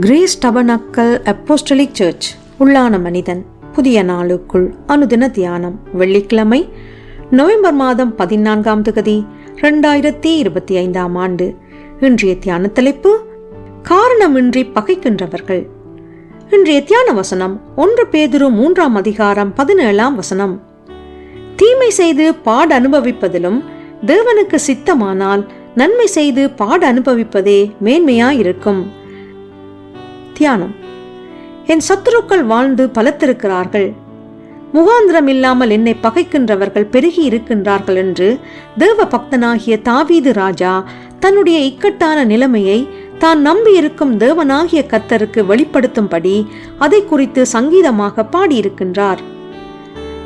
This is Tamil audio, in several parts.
கிரேஸ் டபனக்கல் அப்போஸ்டலிக் சர்ச் உள்ளான மனிதன் புதிய நாளுக்குள் அனுதின தியானம் வெள்ளிக்கிழமை நவம்பர் மாதம் பதினான்காம் தகுதி ரெண்டாயிரத்தி இருபத்தி ஐந்தாம் ஆண்டு. இன்றைய தியான தலைப்பு காரணமின்றி பகைக்கின்றவர்கள். இன்றைய தியான வசனம் ஒன்று பேதிரு மூன்றாம் அதிகாரம் பதினேழாம் வசனம். தீமை செய்து பாட அனுபவிப்பதிலும் தேவனுக்கு சித்தமானால் நன்மை செய்து பாட அனுபவிப்பதே மேன்மையாயிருக்கும். தியானம். என் சத்துருக்கள் வாழ்ந்து பலத்திருக்கிறார்கள். முகாந்திரம் இல்லாமல் என்னை பகைக்கின்றவர்கள் பெருகி இருக்கின்றார்கள் என்று தேவ பக்தனாகிய தாவீது ராஜா தன்னுடைய இக்கட்டான நிலைமையை தான் நம்பியிருக்கும் தேவனாகிய கத்தருக்கு வெளிப்படுத்தும்படி அதை குறித்து சங்கீதமாக பாடியிருக்கின்றார்.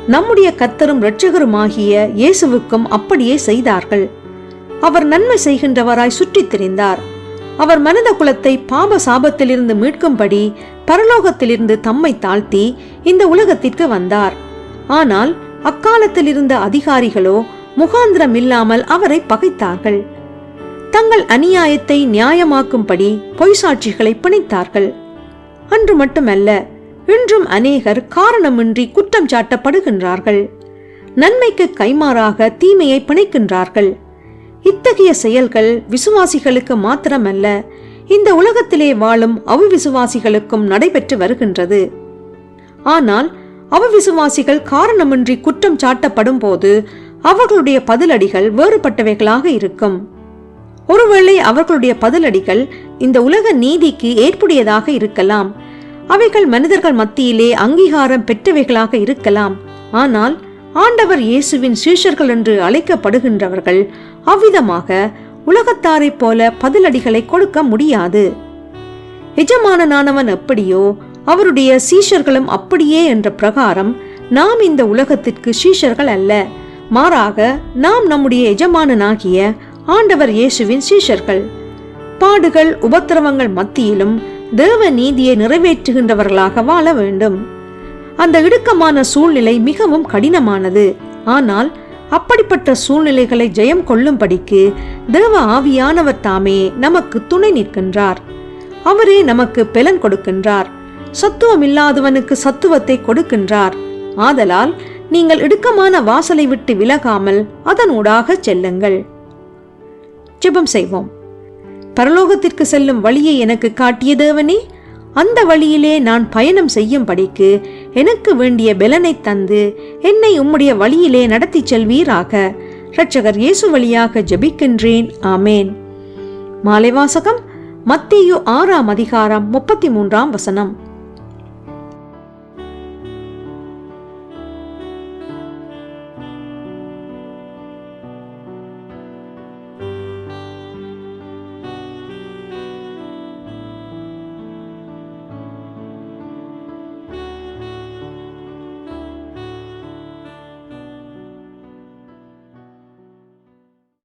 நம்முடைய கத்தரும் இரட்சகருமாகிய இயேசுவுக்கும் அப்படியே செய்தார்கள். அவர் நன்மை செய்கின்றவராய் சுற்றித் திரிந்தார். அவர் மனித குலத்தை பாப சாபத்திலிருந்து மீட்கும்படி பரலோகத்திலிருந்து தம்மை தாழ்த்தி இந்த உலகத்திற்கு வந்தார். ஆனால் அக்காலத்தில் இருந்த அதிகாரிகளோ முகாந்திரம் இல்லாமல் அவரை பகைத்தார்கள். தங்கள் அநியாயத்தை நியாயமாக்கும்படி பொய் சாட்சிகளை பிணைத்தார்கள். அன்று மட்டுமல்ல இன்றும் அநேகர் காரணமின்றி குற்றம் சாட்டப்படுகின்றார்கள். நன்மைக்கு கைமாறாக தீமையை பிணைக்கின்றார்கள். இத்தகைய செயல்கள் விசுவாசிகளுக்கு மாத்திரமல்ல இந்த உலகத்திலே வாழும் அவிசுவாசிகளுக்கும் நடைபெற்று வருகின்றது. ஆனால் அவிசுவாசிகள் காரணமின்றி குற்றம் சாட்டப்படும் போது அவர்களுடைய பதிலடிகள் வேறுபட்டவைகளாக இருக்கும். ஒருவேளை அவர்களுடைய பதிலடிகள் இந்த உலக நீதிக்கு ஏற்புடையதாக இருக்கலாம். அவைகள் மனிதர்கள் மத்தியிலே அங்கீகாரம் பெற்றவைகளாக இருக்கலாம். ஆனால் ஆண்டவர் இயேசுவின் சீஷர்கள் என்று அழைக்கப்படுகின்றவர்கள் அவ்விதமாக உலகத்தாரைப் போல பதிலடிகளை கொடுக்க முடியாது. எஜமானனானவன் எப்படியோ அவருடைய சீஷர்களும் அப்படியே என்ற பிரகாரம் நாம் இந்த உலகத்திற்கு சீஷர்கள் அல்ல. மாறாக நாம் நம்முடைய எஜமானனாகிய ஆண்டவர் இயேசுவின் சீஷர்கள். பாடுகள் உபத்திரவங்கள் மத்தியிலும் தேவ நீதியை நிறைவேற்றுகின்றவர்களாக வாழ வேண்டும். அந்த இடுக்கமான சூழ்நிலை மிகவும் கடினமானது. ஆனால் அப்படிப்பட்ட சூழ்நிலைகளை ஜெயம் கொள்ளும்படிக்கு தேவ ஆவியானவர் தாமே நமக்கு துணை நிற்கின்றார். அவரே நமக்கு பெலன் கொடுக்கின்றார். சத்துவம் இல்லாதவனுக்கு சத்துவத்தை கொடுக்கின்றார். ஆதலால் நீங்கள் இடுக்கமான வாசலை விட்டு விலகாமல் அதனூடாக செல்லுங்கள். ஜெபம் செய்வோம். பரலோகத்திற்கு செல்லும் வழியை எனக்கு காட்டிய தேவனே அந்த வழியிலே நான் பயணம் செய்யும்படிக்கு எனக்கு வேண்டிய பலனை தந்து என்னை உம்முடைய வழியிலே நடத்திச் செல்வீராக. இரட்சகர் இயேசு வழியாக ஜபிக்கின்றேன். ஆமேன். மாலைவாசகம் மத்தியு ஆறாம் அதிகாரம் முப்பத்தி மூன்றாம் வசனம்.